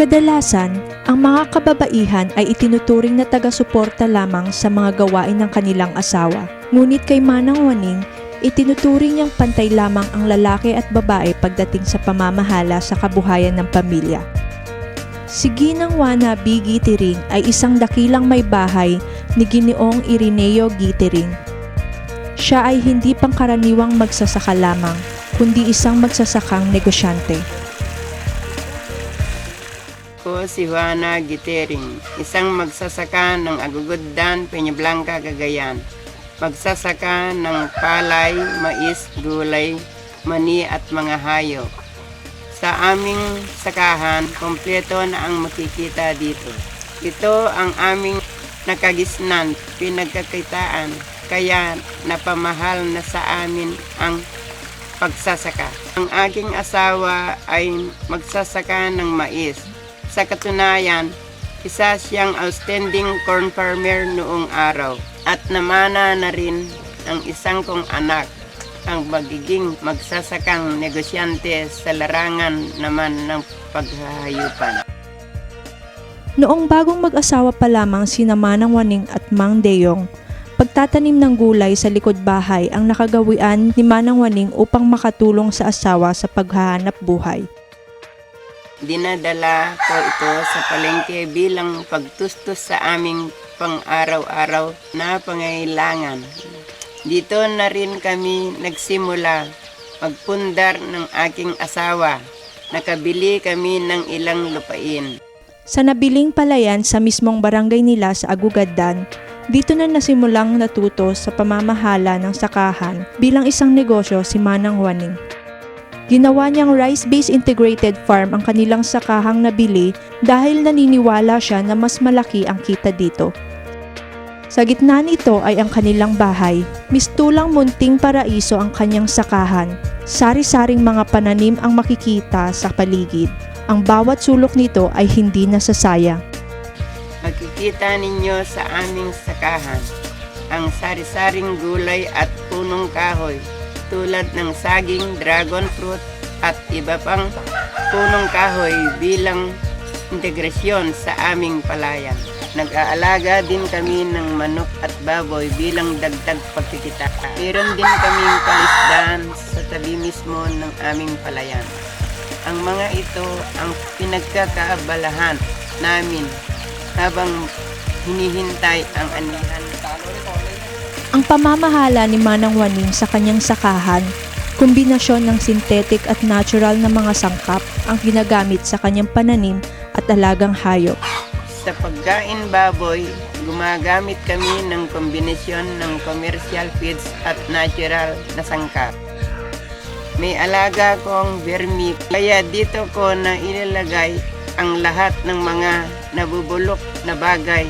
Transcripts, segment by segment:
Kadalasan, ang mga kababaihan ay itinuturing na taga-suporta lamang sa mga gawain ng kanilang asawa. Ngunit kay Manang Waning, itinuturing niyang pantay lamang ang lalaki at babae pagdating sa pamamahala sa kabuhayan ng pamilya. Si Ginang Wana B. Gitiring ay isang dakilang may bahay ni Ginoong Irineo Gitiring. Siya ay hindi pangkaraniwang magsasaka lamang, kundi isang magsasakang negosyante. Ako si Juana Gitering, isang magsasaka ng Agugudan, Peñablanca, Cagayan. Magsasaka ng palay, mais, gulay, mani at mga hayop. Sa aming sakahan, kompleto na ang makikita dito. Ito ang aming nakagisnan, pinagkakitaan, kaya napamahal na sa amin ang pagsasaka. Ang aking asawa ay magsasaka ng mais. Sa katunayan, isa siyang outstanding corn farmer noong araw at namana na rin ang isang kong anak ang magiging magsasakang negosyante sa larangan naman ng paghahayupan. Noong bagong mag-asawa pa lamang sina Manang Waning at Mang Deyong, pagtatanim ng gulay sa likod bahay ang nakagawian ni Manang Waning upang makatulong sa asawa sa paghahanap buhay. Dinadala ko ito sa palengke bilang pagtustos sa aming pang-araw-araw na pangailangan. Dito na rin kami nagsimula magpundar ng aking asawa. Nakabili kami ng ilang lupain. Sa nabiling palayan sa mismong barangay nila sa Agugaddan, dito na nasimulang natuto sa pamamahala ng sakahan bilang isang negosyo si Manang Waning. Ginawa niyang rice-based integrated farm ang kanilang sakahang nabili dahil naniniwala siya na mas malaki ang kita dito. Sa gitna nito ay ang kanilang bahay. Mistulang munting paraiso ang kanyang sakahan. Sari-saring mga pananim ang makikita sa paligid. Ang bawat sulok nito ay hindi nasasayang. Makikita ninyo sa aming sakahan ang sari-saring gulay at punong kahoy tulad ng saging, dragon fruit at iba pang punong kahoy bilang integrasyon sa aming palayan. Nag-aalaga din kami ng manok at baboy bilang dagdag pagkikita. Meron din kaming palisdan sa tabi mismo ng aming palayan. Ang mga ito ang pinagkakaabalahan namin habang hinihintay ang anihan. Ang pamamahala ni Manang Waning sa kanyang sakahan, kombinasyon ng synthetic at natural na mga sangkap ang ginagamit sa kanyang pananim at alagang hayop. Sa pagkain baboy, gumagamit kami ng kombinasyon ng commercial feeds at natural na sangkap. May alaga kong vermi, kaya dito ko na ilalagay ang lahat ng mga nabubulok na bagay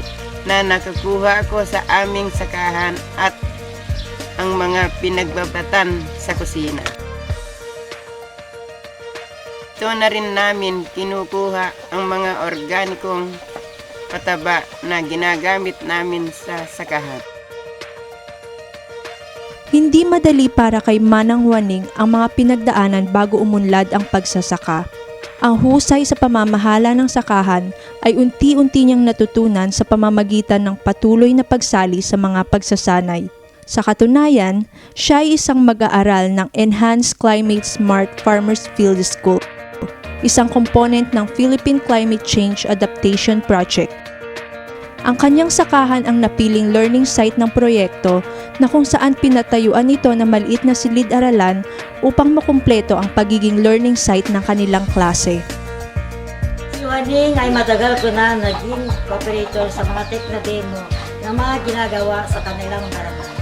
na nakakuha ko sa aming sakahan at ang mga pinagbabatan sa kusina. Ito na rin namin kinukuha ang mga organikong pataba na ginagamit namin sa sakahan. Hindi madali para kay Manang Waning ang mga pinagdaanan bago umunlad ang pagsasaka. Ang husay sa pamamahala ng sakahan ay unti-unti niyang natutunan sa pamamagitan ng patuloy na pagsali sa mga pagsasanay. Sa katunayan, siya ay isang mag-aaral ng Enhanced Climate Smart Farmers Field School, isang component ng Philippine Climate Change Adaptation Project. Ang kanyang sakahan ang napiling learning site ng proyekto na kung saan pinatayuan nito na maliit na silid-aralan upang makumpleto ang pagiging learning site ng kanilang klase. Si Waning ay matagal ko na naging cooperator sa mga tech na demo ng mga ginagawa sa kanilang barangay.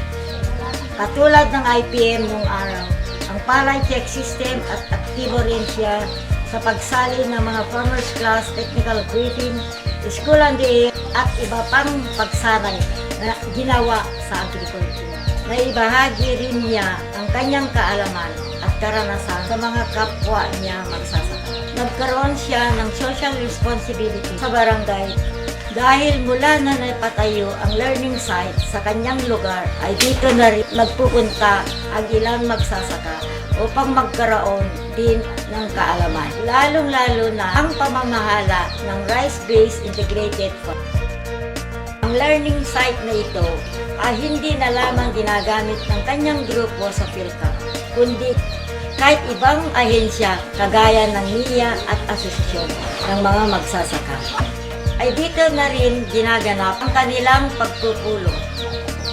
Katulad ng IPM nung araw, ang Palay Check System at aktibo rin siya sa pagsali ng mga farmers class, technical briefing, and day, at iba pang pagsanay na ginawa sa agriculture. Naibahagi rin niya ang kanyang kaalaman at karanasan sa mga kapwa niya magsasaka. Nagkaroon siya ng social responsibility sa barangay dahil mula na napatayo ang learning site sa kanyang lugar ay dito na rin magpupunta ang ilang magsasaka upang magkaroon din ng kaalaman. Lalong-lalo na ang pamamahala ng rice-based integrated farm. Ang learning site na ito ay hindi na lamang ginagamit ng kanyang grupo sa PhilCap, kundi kahit ibang ahensya kagaya ng NIA at asosasyon ng mga magsasaka. Ay dito na rin ginaganap ang kanilang pagpupulong.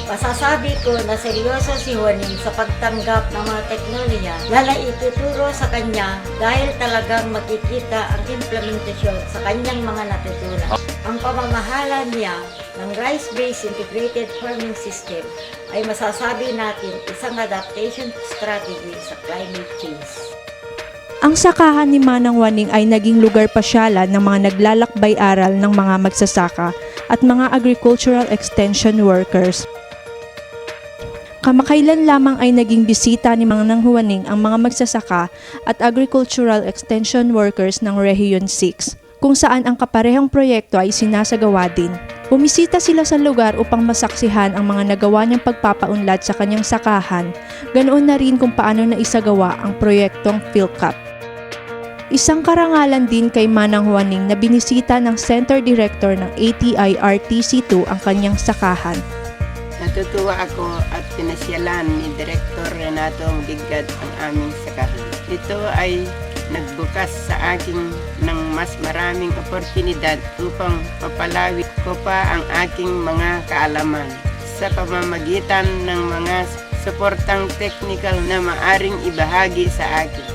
Masasabi ko na seryoso si Juaning sa pagtanggap ng mga teknolohiya na naituturo sa kanya dahil talagang makikita ang implementasyon sa kanyang mga natutunan. Ang pamamahala niya ng rice-based integrated farming system ay masasabi natin isang adaptation strategy sa climate change. Ang sakahan ni Manang Waning ay naging lugar pasyalan ng mga naglalakbay aral ng mga magsasaka at mga agricultural extension workers. Kamakailan lamang ay naging bisita ni Manang Huwaning ang mga magsasaka at agricultural extension workers ng Region 6, kung saan ang kaparehong proyekto ay sinasagawa din. Bumisita sila sa lugar upang masaksihan ang mga nagawa niyang pagpapaunlad sa kanyang sakahan, ganoon na rin kung paano na isagawa ang proyektong PhilCap. Isang karangalan din kay Manang Huaning na binisita ng Center Director ng ATI RTC2 ang kanyang sakahan. Natutuwa ako at pinasyalan ni Direktor Renato Mugigad ang aming sakahan. Ito ay nagbukas sa akin ng mas maraming oportunidad upang papalawik ko pa ang aking mga kaalaman sa pamamagitan ng mga suportang technical na maaring ibahagi sa akin.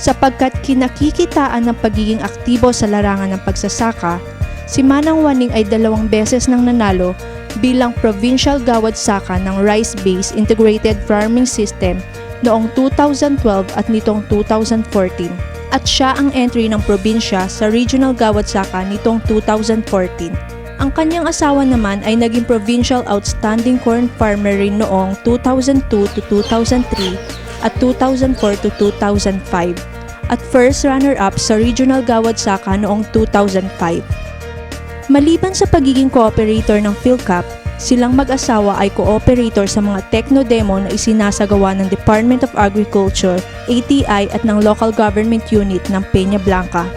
Sapagkat kinakikitaan ng pagiging aktibo sa larangan ng pagsasaka, si Manang Waning ay dalawang beses nang nanalo bilang Provincial Gawad Saka ng Rice-Based Integrated Farming System noong 2012 at nitong 2014 at siya ang entry ng probinsya sa Regional Gawad Saka nitong 2014. Ang kanyang asawa naman ay naging Provincial Outstanding Corn Farmer rin noong 2002 to 2003 at 2004 to 2005 at first runner-up sa Regional Gawad Saka noong 2005. Maliban sa pagiging cooperator ng PhilCap, silang mag-asawa ay cooperator sa mga techno-demo na isinasagawa ng Department of Agriculture, ATI at ng Local Government Unit ng Peña Blanca.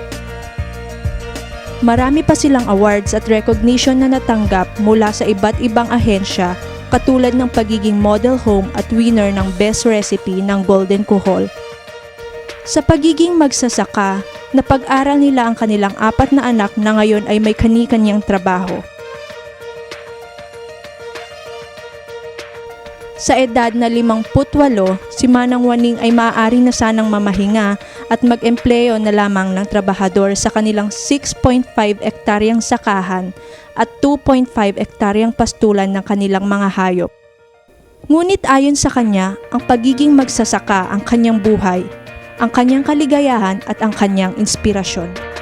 Marami pa silang awards at recognition na natanggap mula sa iba't ibang ahensya katulad ng pagiging model home at winner ng best recipe ng Golden Kuhol. Sa pagiging magsasaka, napag-aral nila ang kanilang apat na anak na ngayon ay may kani-kanyang trabaho. Sa edad na 58, si Manang Waning ay maaari na sanang mamahinga at mag-empleyo na lamang ng trabahador sa kanilang 6.5 ektaryang sakahan at 2.5 ektaryang pastulan ng kanilang mga hayop. Ngunit ayon sa kanya, ang pagiging magsasaka ang kanyang buhay, ang kanyang kaligayahan at ang kanyang inspirasyon.